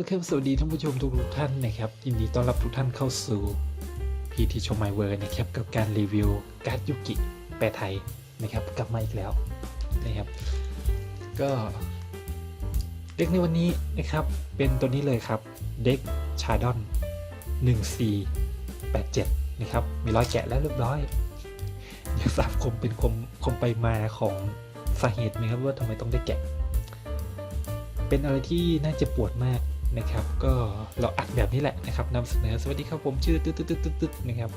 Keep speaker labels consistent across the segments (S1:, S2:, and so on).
S1: แล้วครับสวัสดีท่านผู้ชมทุกๆท่านนะครับยินดีต้อนรับทุกท่านเข้าสู่พีทีชมไมเวอร์นะครับกับการรีวิวการ์ดยุกิแปลไทยนะครับกลับมาอีกแล้วนะครับ ก็เด็กในวันนี้นะครับเป็นตัวนี้เลยครับเด็กชาดอน1487นะครับมีรอยแกะแล้วเรียบร้อยอยากทราบคมเป็นคมคมไปมาของสาเหตุไหมครับว่าทำไมต้องได้แกะเป็นอะไรที่น่าจะปวดมาก นะครับ ก็เราอัดแบบนี้แหละนะครับนำเสนอสวัสดีครับผมชื่อตึ๊ดตึ๊ดตึ๊ดตึ๊ดตึ๊ดนะครับ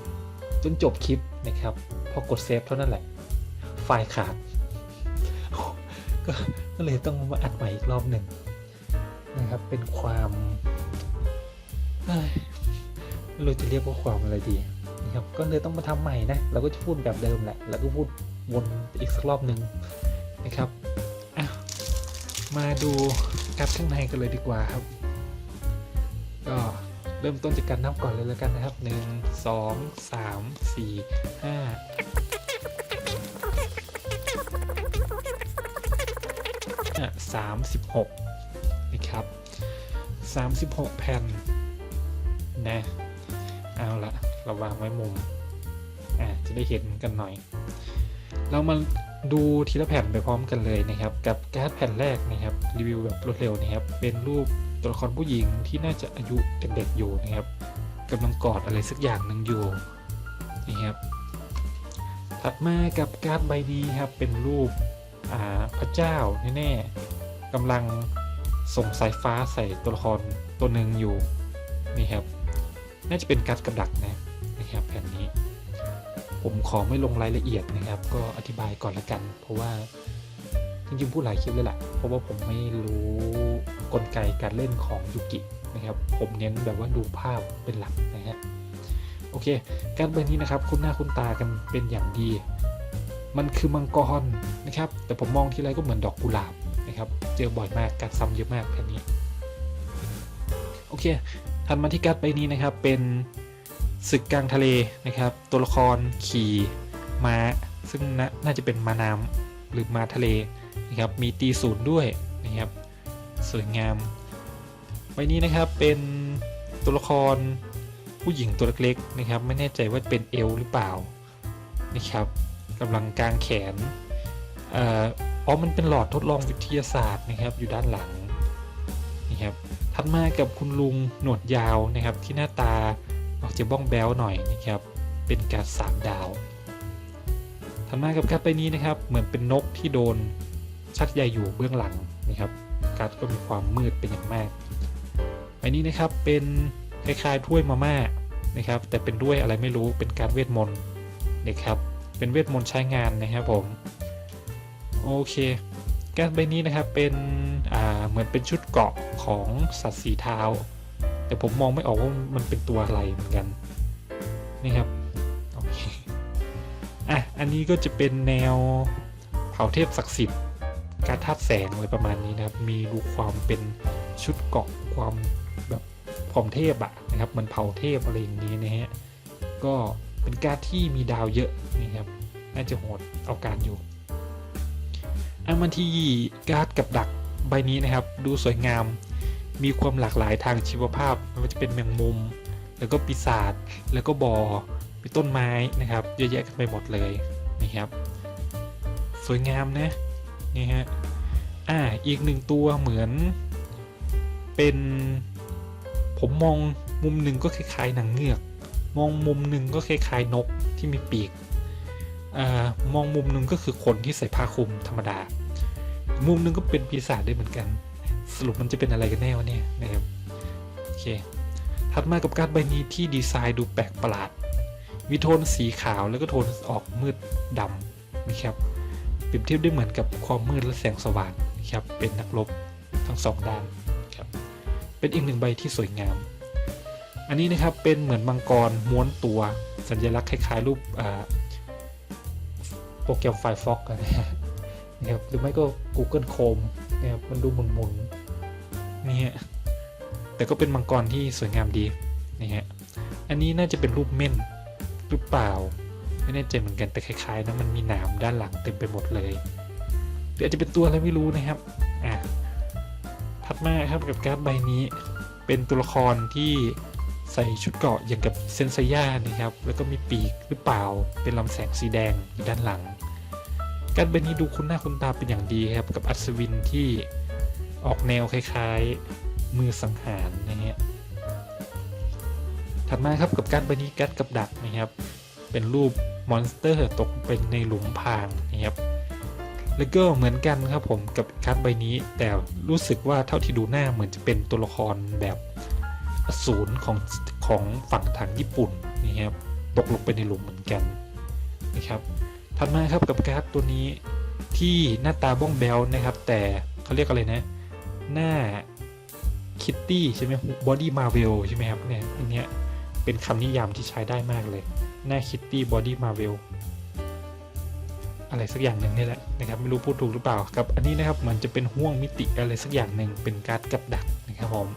S1: จนจบคลิปนะครับพอกดเซฟเท่านั้นแหละ ไฟล์ขาดก็เลยต้องมาอัดใหม่อีกรอบหนึ่งนะครับ เป็นความเอ้ยไม่รู้จะเรียกว่าความอะไรดีนะครับก็เลยต้องมาทำใหม่นะเราก็จะพูดแบบเดิมแหละแล้วก็พูดวนอีกสักรอบหนึ่งนะครับมาดูการข้างในกันเลยดีกว่าครับ เริ่มต้นจากการนับก่อนเลยแล้วกันนะครับหนึ่งสองสามสี่ห้าอะสามสิบหกนะครับสามสิบหกแผ่นนะเอาละเราวางไว้มุมอะจะได้เห็นกันหน่อย เรามาดูทีละแผ่นไปพร้อมกันเลยนะครับ กับการ์ดแผ่นแรกนะครับรีวิวแบบรวดเร็วนะครับเป็นรูป ตัวละครผู้หญิงที่น่าจะอายุเด็กๆอยู่นะครับกำลังกอดอะไรสักอย่างหนึ่งอยู่นะครับถัดมากับการ์ดใบนี้ครับเป็นรูปพระเจ้าแน่ๆกำลังส่งสายฟ้าใส่ตัวละครตัวหนึ่งอยู่นี่ครับน่าจะเป็นการ์ดกับดักนะนะครับแผ่นนี้ ผมขอไม่ลงรายละเอียดนะครับ ก็อธิบายก่อนละกัน เพราะว่าจริงๆพูดหลายคลิปเลยแหละเพราะว่าผมไม่รู้ กลไกการเล่นของยูกินะครับ ผมเน้นแบบว่าดูภาพเป็นหลักนะฮะ โอเค การใบนี้นะครับ คุ้นหน้าคุ้นตากันเป็นอย่างดี มันคือมังกรนะครับ แต่ผมมองทีไรก็เหมือนดอกกุหลาบนะครับ เจอบ่อยมาก การซ้ำเยอะมากแผ่นี้ โอเค ถัดมาที่การ์ดใบนี้นะครับ เป็นศึกกลางทะเลนะครับ ตัวละครขี่ม้า ซึ่งนน่าจะเป็นมาน้ำหรือมาทะเลนะครับ มีตีศูนย์ด้วยนะครับ สวยงาม ใบนี้นะครับเป็นตัวละครผู้หญิงตัวเล็กๆนะครับ ไม่แน่ใจว่าเป็นเอลหรือเปล่านะครับกำลังกางแขนเอ่ออ๋อมันเป็นหลอดทดลองวิทยาศาสตร์นะครับ อยู่ด้านหลังนะครับถัดมากับคุณลุงหนวดยาวนะครับ ที่หน้าตาออกจะบ้องแบ้วหน่อยนะครับ เป็นการสามดาวถัดมากับการ์ดใบนี้นะครับ เหมือนเป็นนกที่โดนชักใยอยู่เบื้องหลังนะครับ การ์ดก็มีความมืดเป็นอย่างมากใบนี้นะครับเป็นคล้ายๆถ้วยมาม่านะครับ แต่เป็นด้วยอะไรไม่รู้เป็นการเวทมนต์นะครับ เป็นเวทมนต์ใช้งานนะครับผม โอเคการ์ดใบนี้นะครับเป็นเหมือนเป็นชุดเกาะของสัตว์สีเท้า แต่ผมมองไม่ออกว่ามันเป็นตัวอะไรเหมือนกันนี่ครับโอเคอะอันนี้ก็จะเป็นแนวเผาเทพศักดิ์สิทธิ์ การธาตุแสงอะไรประมาณนี้นะครับ มีดูความเป็นชุดเกาะความแบบความเทพอะนะครับ มันเผาเทพอะไรอย่างนี้นะฮะ ก็เป็นการที่มีดาวเยอะนี่ครับ น่าจะโหดเอาการอยู่อันมาที่การ์ดกับดักใบนี้นะครับ ดูสวยงาม มีความหลากหลายทางชีวภาพไม่ว่าจะเป็นแมงมุม แล้วก็ปีศาจแล้วก็บอมีต้นไม้นะครับ เยอะแยะกันไปหมดเลยนะครับ สวยงามนะ นี่ฮะ อ่า อีกหนึ่งตัวเหมือนเป็นผมมองมุมหนึ่งก็คล้ายๆหนังเงือก มองมุมหนึ่งก็คล้ายๆนกที่มีปีกอ่ามองมุมหนึ่งก็คือคนที่ใส่ผ้าคลุมธรรมดา มุมหนึ่งก็เป็นปีศาจได้เหมือนกัน สรุปมันจะเป็นอะไรกันแน่วะเนี่ยนะครับโอเคถัดมากับการ์ดใบนี้ที่ดีไซน์ดูแปลกประหลาด มีโทนสีขาวแล้วก็โทนออกมืดดำนะครับ รียบเทียบได้เหมือนกับความมืดและแสงสว่างครับเป็นนักรบทั้งสองด้านครับเป็นอีกหนึ่งใบที่สวยงาม อันนี้นะครับเป็นเหมือนมังกรม้วนตัว สัญลักษณ์คล้ายๆรูปโปรแกรมไฟฟอกนนะครับหรือไม่ก็ Google Chrome นะครับมันดูหมุนๆนี่ฮะแต่ก็เป็นมังกรที่สวยงามดีนี่ฮะอันนี้น่าจะเป็นรูปเม่นหรือเปล่า ไม่แน่ใจเหมือนกันแต่คล้ายๆนะมันมีหนามด้านหลังเต็มไปหมดเลยหรืออาจจะเป็นตัวอะไรไม่รู้นะครับอะถัดมาครับกับการ์ดใบนี้ เป็นตัวละครที่ใส่ชุดเกราะอย่างกับเซนไซย่านะครับ แล้วก็มีปีกหรือเปล่า เป็นลำแสงสีแดงอยู่ด้านหลัง การใบนี้ดูคุ้นหน้าคุ้นตาเป็นอย่างดีครับ กับอัศวินที่ออกแนวคล้ายๆ มือสังหารนะฮะถัดมาครับกับการใบนี้กัดกับดักนะครับ เป็นรูป มอนสเตอร์ตกเป็นในหลุมพรางนะครับแล้วก็เหมือนกันครับผมกับการ์ดใบนี้ แต่รู้สึกว่าเท่าที่ดูหน้าเหมือนจะเป็นตัวละครแบบอสูรของของฝั่งทางญี่ปุ่นนะครับตกลงไปในหลุมเหมือนกันนะครับถัดมาครับกับการ์ดตัวนี้ที่หน้าตาบ้องแบลนะครับ แต่เขาเรียกอะไรนะ หน้าคิตตี้ใช่ไหมบอดี้มาเวลใช่ไหมครับเนี่ยอันเนี้ย เป็นคำนิยามที่ใช้ได้มากเลย หน้าคิตตี้บอดี้มาเวลอะไรสักอย่างหนึ่งนี่แหละนะครับไม่รู้พูดถูกหรือเปล่ากับ อันนี้นะครับมือนจะเป็นห่วงมิติอะไรสักอย่างหนึ่งเป็นการ์ดกับดักนะครับผม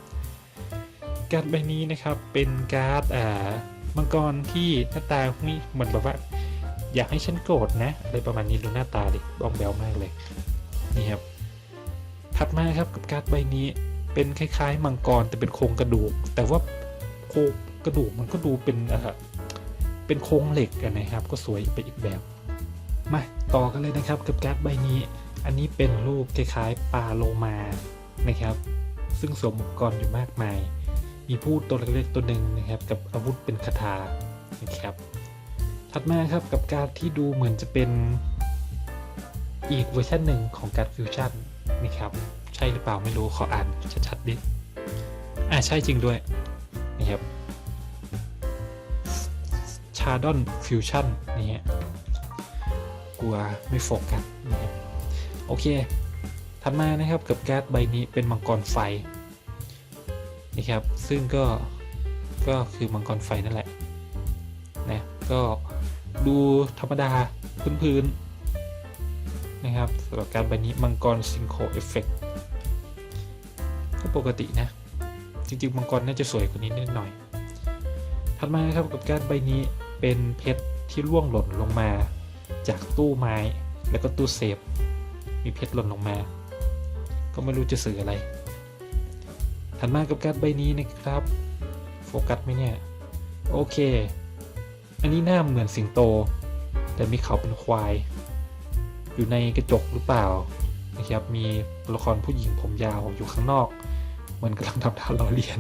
S1: การ์ดใบนี้นะครับเป็นการ์ดอ่ามังกรที่หน้าตามีเหมือนแบบว่า อยากให้ฉันโกรธนะอะไรประมาณนี้ดูหน้าตาดิบ้องแบวมากเลยนี่ครับถัดมาครับกับการ์ดใบนี้เป็นคล้ายๆ มังกรแต่เป็นโครงกระดูก แต่ว่าโครง กระดูกมันก็ดูเป็นอ่าเป็นโครงเหล็กกันนะครับ ก็สวยไปอีกแบบ มาต่อกันเลยนะครับกับการ์ดใบนี้ อันนี้เป็นรูปคล้ายๆปลาโลมานะครับ ซึ่งสวมอุปกรณ์อยู่มากมาย มีผู้ตัวเล็กๆตัวหนึ่งนะครับ กับอาวุธเป็นคาถานะครับ ถัดมาครับกับการดที่ดูเหมือนจะเป็นอีกเวอร์ชันหนึ่งของการฟิวชั่นนะครับ ใช่หรือเปล่าไม่รู้ขออ่านชัดๆดิอ่าใช่จริงด้วยนะครับ ชาดอนฟิวชั่นนี่ฮะกลัวไม่โฟกัสนะครับโอเค ถัดมานะครับกับการ์ดใบนี้เป็นมังกรไฟนะครับ ซึ่งก็ ก็คือมังกรไฟนั่นแหละนะก็ดูธรรมดาพื้นๆนะครับสำหรับการใบนี้มังกรซิงโคเอฟเฟกก็ปกตินะ จริงๆ มังกรน่าจะสวยกว่านี้นิดหน่อย ถัดมานะครับกับการใบนี้ เป็นเพชรที่ร่วงหล่นลงมา จากตู้ไม้แล้วก็ตู้เซฟ มีเพชรหล่นลงมา ก็ไม่รู้จะสื่ออะไร ถัดมากับการ์ดใบนี้นะครับ โฟกัสไหมเนี่ย โอเค อันนี้หน้าเหมือนสิงโต แต่มีเขาเป็นควาย อยู่ในกระจกหรือเปล่านะครับ มีตัวละครผู้หญิงผมยาวอยู่ข้างนอกเหมือนกำลังทำท่าล้อเลียน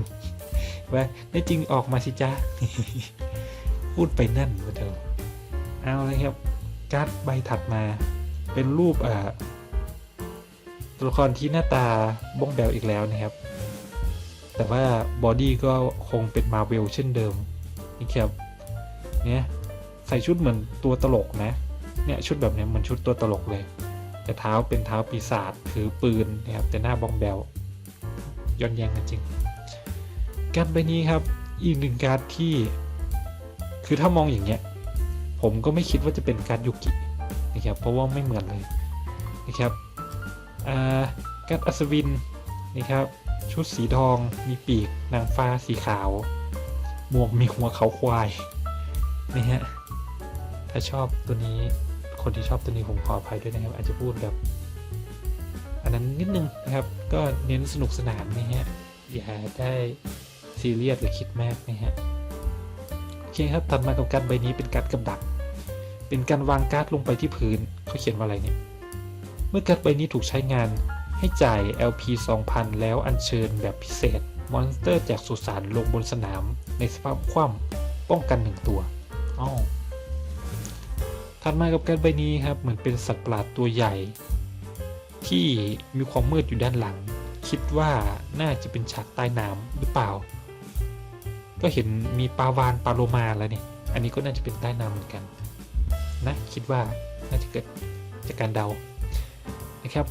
S1: ว่าได้จริงออกมาสิจ้า พูดไปนั่นมาเถอะเอาเลยครับการ์ดใบถัดมา เป็นรูปอ่าตัวละครที่หน้าตาบ้องแบวอีกแล้วนะครับ แต่ว่าบอดี้ก็คงเป็นมาเวลเช่นเดิมนี่ครับเนี่ยใส่ชุดเหมือนตัวตลกนะ เนี่ยชุดแบบนี้เหมือนชุดตัวตลกเลย แต่เท้าเป็นเท้าปีศาจถือปืนนะครับ แต่หน้าบ้องแบวย้อนแย้งกันจริง การ์ดใบนี้ครับ อีกหนึ่งการ์ดที่ คือถ้ามองอย่างเงี้ย ผมก็ไม่คิดว่าจะเป็นการยูกินะครับ เพราะว่าไม่เหมือนเลยนะครับการอัศวินนะครับ ชุดสีทอง มีปีก นางฟ้าสีขาว หมวกมีหัวเขาควายนะฮะ ถ้าชอบตัวนี้ คนที่ชอบตัวนี้ผมขออภัยด้วยนะครับ อาจจะพูดแบบ อันนั้นนิดนึงนะครับ ก็เน้นสนุกสนานนะฮะ อย่าได้ซีเรียสหรือคิดมากนะฮะ เคครับถัดมากับการใบนี้เป็นการกับดัก เป็นการวางการ์ดลงไปที่พื้นเขาเขียนว่าอะไรเนี่ย เมื่อการ์ดใบนี้ถูกใช้งานให้จ่าย LP 2000 แล้วอัญเชิญแบบพิเศษ มอนสเตอร์จากสุสานลงบนสนามในสภาพคว่ำป้องกันหนึ่งตัวอ้าวถัดมากับการ์ดใบนี้ครับเหมือนเป็นสัตว์ประหลาดตัวใหญ่ ที่มีความมืดอยู่ด้านหลัง คิดว่าน่าจะเป็นฉากใต้น้ำหรือเปล่า ก็เห็นมีปลาวานปลาโลมาแล้วนี่ อันนี้ก็น่าจะเป็นใต้น้ำเหมือนกันนะคิดว่าน่าจะเกิดจากการเดานะครับ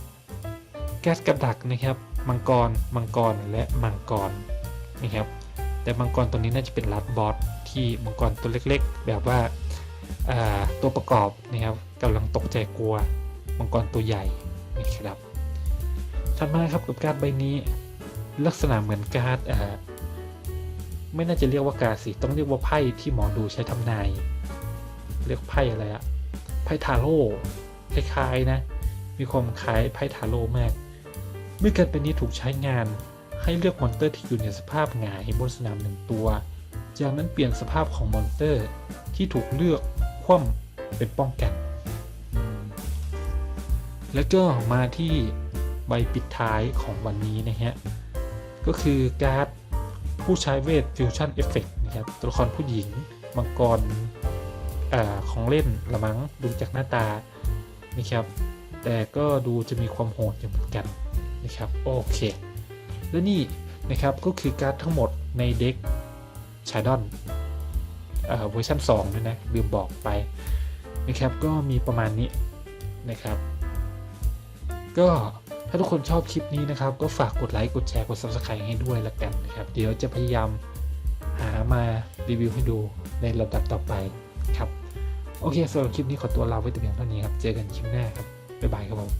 S1: แก๊สกับดักนะครับมังกรมังกรและมังกรนะครับแต่มังกรตัวนี้น่าจะเป็นลัดบอสที่มังกรตัวเล็กๆ แบบว่าาตัวประกอบนะครับกำลังตกใจกลัวมังกรตัวใหญ่นะครับถัดมาครับกับการ์ดใบนี้ ลักษณะเหมือนการ์ดอ่า ไม่น่าจะเรียกว่ากาสิ ต้องเรียกว่าไพ่ที่หมอดูใช้ทำนาย เรียกไพ่อะไรอะไพ่ทาโร่คล้ายๆนะ มีความคล้ายไพ่ทาโร่มาก เมื่อการเป็นนี้ถูกใช้งานให้เลือกมอนเตอร์ที่อยู่ในสภาพหงายบนสนามหนึ่งตัว จากนั้นเปลี่ยนสภาพของมอนเตอร์ที่ถูกเลือกคว่ำเป็นป้องกัน แล้วก็มาที่ใบปิดท้ายของวันนี้นะฮะ ก็คือการ์ด ผู้ใช้เวทฟิวชั่นเอฟเฟกนะครับตัวละครผู้หญิง มังกรอของเล่นละมั้งดูจากหน้าตานะครับ แต่ก็ดูจะมีความโหดอยู่เหมือนกันนะครับโอเค และนี่นะครับก็คือการ์ดทั้งหมดในเด็กชาดอนเวอร์ชัน2ด้วยนะลืมบอกไปนะครับก็มีประมาณนี้นะครับ ก็าทุกคนชอบคลิปนี้นะครับ ก็ฝากกดไลค์กดแชร์กด Subscribe ให้ด้วยละกันนะครับ เดี๋ยวจะพยายามหามารีวิวให้ดูในลำดับต่อไปครับ โอเคสำหรับคลิปนี้ขอตัวลาไว้แต่เพียงเท่านี้ครับ เจอกันคลิปหน้าครับ บ๊ายบายครับผม